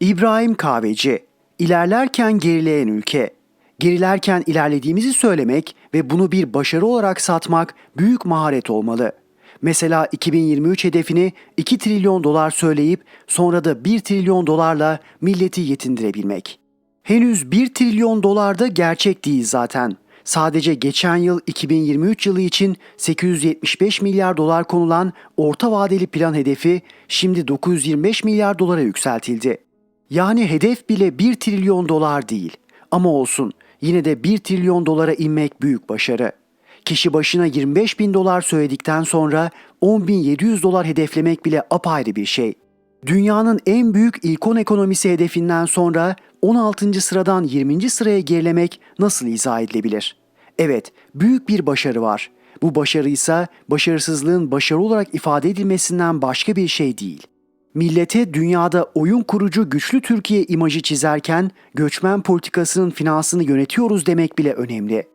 İbrahim Kahveci, ilerlerken gerileyen ülke. Gerilerken ilerlediğimizi söylemek ve bunu bir başarı olarak satmak büyük maharet olmalı. Mesela 2023 hedefini 2 trilyon dolar söyleyip sonra da 1 trilyon dolarla milleti yetindirebilmek. Henüz 1 trilyon dolar da gerçek değil zaten. Sadece geçen yıl 2023 yılı için 875 milyar dolar konulan orta vadeli plan hedefi şimdi 925 milyar dolara yükseltildi. Yani hedef bile 1 trilyon dolar değil. Ama olsun yine de 1 trilyon dolara inmek büyük başarı. Kişi başına 25 bin dolar söyledikten sonra 10.700 dolar hedeflemek bile apayrı bir şey. Dünyanın en büyük ilk 10 ekonomisi hedefinden sonra 16. sıradan 20. sıraya gerilemek nasıl izah edilebilir? Evet, büyük bir başarı var. Bu başarı ise başarısızlığın başarı olarak ifade edilmesinden başka bir şey değil. Millete dünyada oyun kurucu güçlü Türkiye imajı çizerken göçmen politikasının finansını yönetiyoruz demek bile önemli.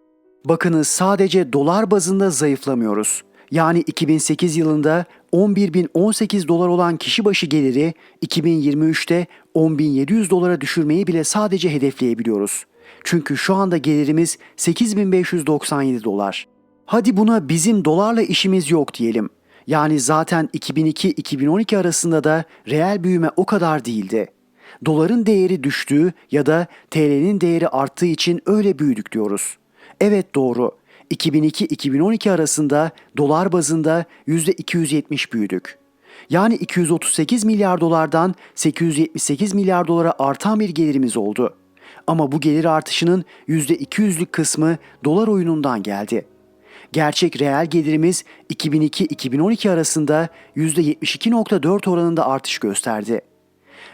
Bakınız sadece dolar bazında zayıflamıyoruz. Yani 2008 yılında 11.018 dolar olan kişi başı geliri 2023'te 10.700 dolara düşürmeyi bile sadece hedefleyebiliyoruz. Çünkü şu anda gelirimiz 8.597 dolar. Hadi buna bizim dolarla işimiz yok diyelim. Yani zaten 2002-2012 arasında da reel büyüme o kadar değildi. Doların değeri düştüğü ya da TL'nin değeri arttığı için öyle büyüdük diyoruz. Evet doğru. 2002-2012 arasında dolar bazında %270 büyüdük. Yani 238 milyar dolardan 878 milyar dolara artan bir gelirimiz oldu. Ama bu gelir artışının %200'lük kısmı dolar oyunundan geldi. Gerçek reel gelirimiz 2002-2012 arasında %72.4 oranında artış gösterdi.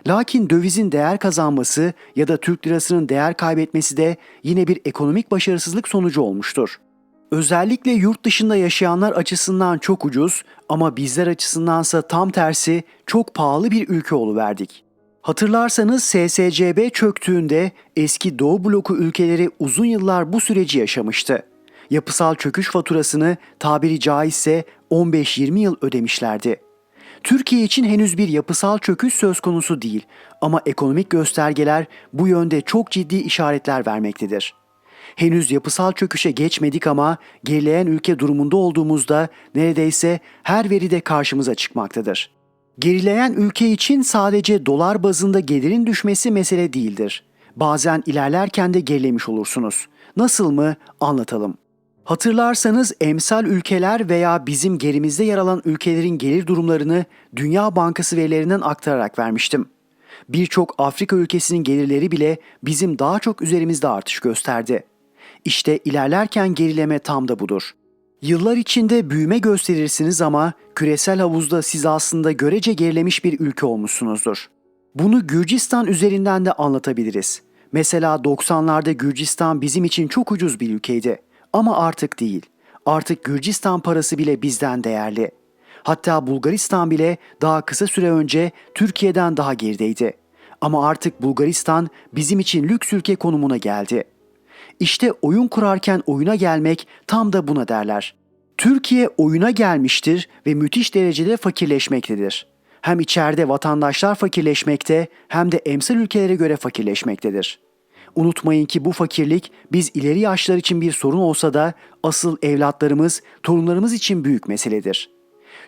Lakin dövizin değer kazanması ya da Türk lirasının değer kaybetmesi de yine bir ekonomik başarısızlık sonucu olmuştur. Özellikle yurt dışında yaşayanlar açısından çok ucuz ama bizler açısındansa tam tersi çok pahalı bir ülke oluverdik. Hatırlarsanız SSCB çöktüğünde eski Doğu bloku ülkeleri uzun yıllar bu süreci yaşamıştı. Yapısal çöküş faturasını tabiri caizse 15-20 yıl ödemişlerdi. Türkiye için henüz bir yapısal çöküş söz konusu değil ama ekonomik göstergeler bu yönde çok ciddi işaretler vermektedir. Henüz yapısal çöküşe geçmedik ama gerileyen ülke durumunda olduğumuzda neredeyse her veri de karşımıza çıkmaktadır. Gerileyen ülke için sadece dolar bazında gelirin düşmesi mesele değildir. Bazen ilerlerken de gerilemiş olursunuz. Nasıl mı? Anlatalım. Hatırlarsanız emsal ülkeler veya bizim gerimizde yer alan ülkelerin gelir durumlarını Dünya Bankası verilerinden aktararak vermiştim. Birçok Afrika ülkesinin gelirleri bile bizim daha çok üzerimizde artış gösterdi. İşte ilerlerken gerileme tam da budur. Yıllar içinde büyüme gösterirsiniz ama küresel havuzda siz aslında görece gerilemiş bir ülke olmuşsunuzdur. Bunu Gürcistan üzerinden de anlatabiliriz. Mesela 90'larda Gürcistan bizim için çok ucuz bir ülkeydi. Ama artık değil. Artık Gürcistan parası bile bizden değerli. Hatta Bulgaristan bile daha kısa süre önce Türkiye'den daha gerideydi. Ama artık Bulgaristan bizim için lüks ülke konumuna geldi. İşte oyun kurarken oyuna gelmek tam da buna derler. Türkiye oyuna gelmiştir ve müthiş derecede fakirleşmektedir. Hem içeride vatandaşlar fakirleşmekte hem de emsal ülkelere göre fakirleşmektedir. Unutmayın ki bu fakirlik biz ileri yaşlar için bir sorun olsa da asıl evlatlarımız, torunlarımız için büyük meseledir.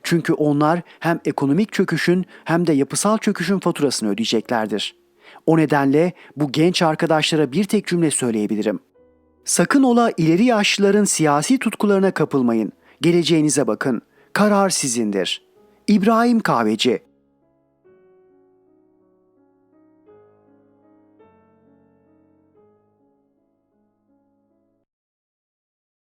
Çünkü onlar hem ekonomik çöküşün hem de yapısal çöküşün faturasını ödeyeceklerdir. O nedenle bu genç arkadaşlara bir tek cümle söyleyebilirim. Sakın ola ileri yaşlıların siyasi tutkularına kapılmayın. Geleceğinize bakın. Karar sizindir. İbrahim Kahveci